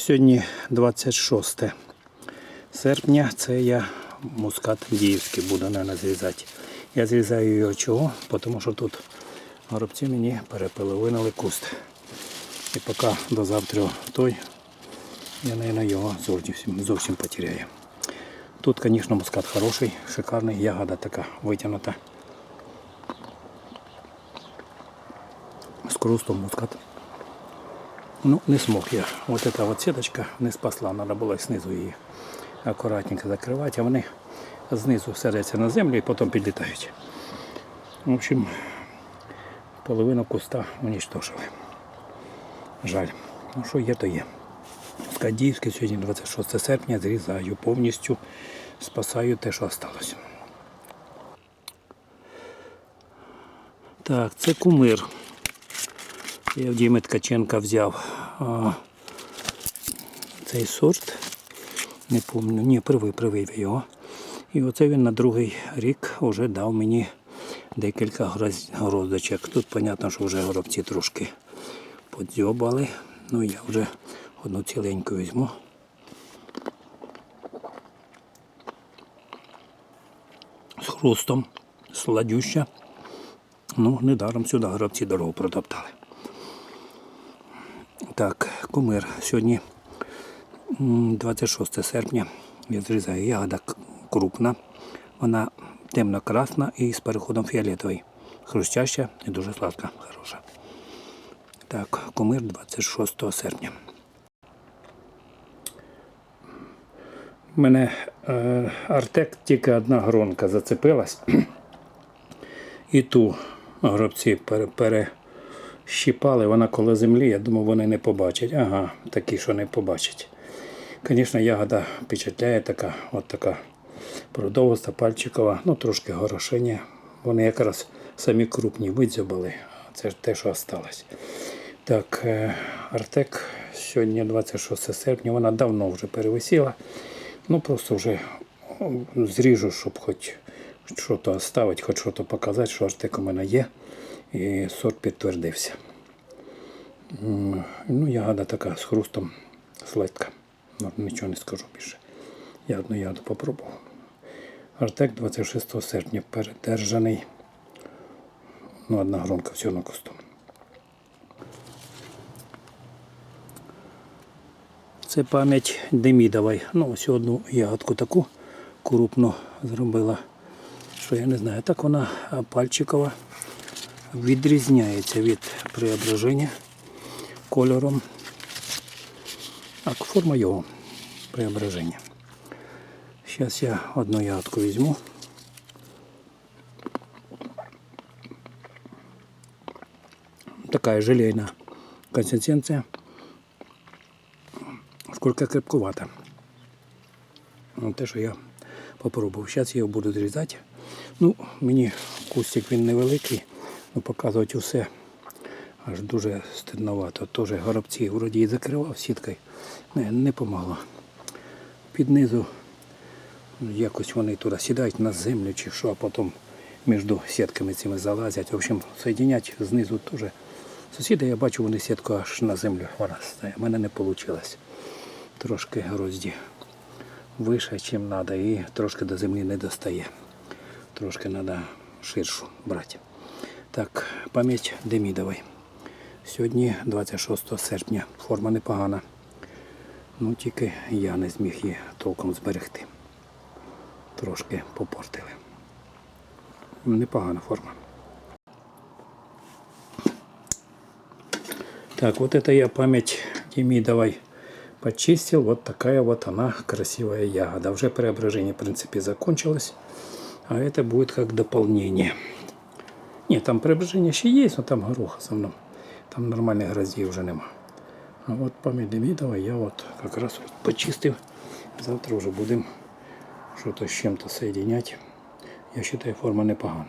Сьогодні 26 серпня. Це я мускат діївський буду не зрізати. Я зрізаю його чого? Тому що тут горобці мені перепиловинили куст. І поки до завтра той, я, мабуть, його зовсім, зовсім потеряю. Тут, звісно, мускат хороший, шикарний, ягода така витягнута. З крустом мускат. Ну, не смог я. Вот эта вот сеточка не спасла, треба було знизу її акуратненько закривати, а вони знизу садяться на землю і потім підлітають. В общем, половину куста уничтожили. Жаль. Ну що є, то є. Скадіївський сьогодні 26 серпня зрізаю повністю, спасаю те, що залишилось. Так, це кумир. Я в Діми Ткаченка взяв цей сорт. Не пам'ятаю, ні, привив, привив його. І оце він на другий рік вже дав мені декілька гроз- гроздочок. Тут, зрозуміло, що вже горобці трошки подзьобали. Ну я вже одну ціленьку візьму. З хрустом, сладюща. Ну, недаром сюди гробці дорогу протоптали. Так, кумир. Сьогодні 26 серпня. Я зрізаю ягода крупна. Вона темно-красна і з переходом фіолетовий. Хрустяща і дуже сладка, хороша. Так, кумир 26 серпня. У мене е, Артек тільки одна гронка зацепилась. І ту гробці пере, перещіпали, вона коло землі, я думав, вони не побачать. Ага, такі, що не побачать. Звісно, ягода впечатляє така, от така продовиста, пальчикова, ну трошки горошиня. Вони якраз самі крупні видзьобали, а це ж те, що осталось. Так, е, Артек сьогодні 26 серпня, вона давно вже перевисіла. Ну просто вже зріжу, щоб хоч щось оставити, хоч щось показати, що Артек у мене є. І сорт підтвердився. Ну, ягода така з хрустом сладка. Ну, Нічого не скажу більше. Я одну ягоду попробував. Артек 26 серпня передержаний. Ну, одна гронка всього на кусту. Це пам'ять Демідової. Ну, ось одну ягодку таку крупну зробила. Що я не знаю. Так вона а, пальчикова відрізняється від преображення кольором. А форма його преображення. Зараз я одну ягодку візьму. Такая желейная консистенция. Шкурка крепкувата. Ну, те, що я попробував. Зараз я його буду зрізати. Ну, мені кустик він невеликий, ну показувати усе аж дуже стидновато. Теж горобці вроді і закривав сіткою. Не, не помогло. Під низу ну, якось вони туди сідають на землю чи що, а потім між сітками цими залазять. В общем, соєдинять знизу теж. Сусіди, я бачу, вони сітку аж на землю стає. У мене не вийшло. Трошки грозді вище, ніж треба, і трошки до землі не достає. Трошки треба ширшу брати. Так, пам'ять Демідової. Сьогодні 26 серпня. Форма непогана. Ну тільки я не зміг її толком зберегти. Трошки попортили. Непогана форма. Так, вот это я память Демидовой почистил. Вот такая вот она красивая ягода. Уже преображение, в принципе, закончилось. А это будет как дополнение. Нет, там приближение еще есть, но там горох в основном. Там нормальных гроздей уже нема. А вот память Демидовой я вот как раз вот почистил. Завтра уже будем что-то с чем-то соединять. Я считаю, форма непогана.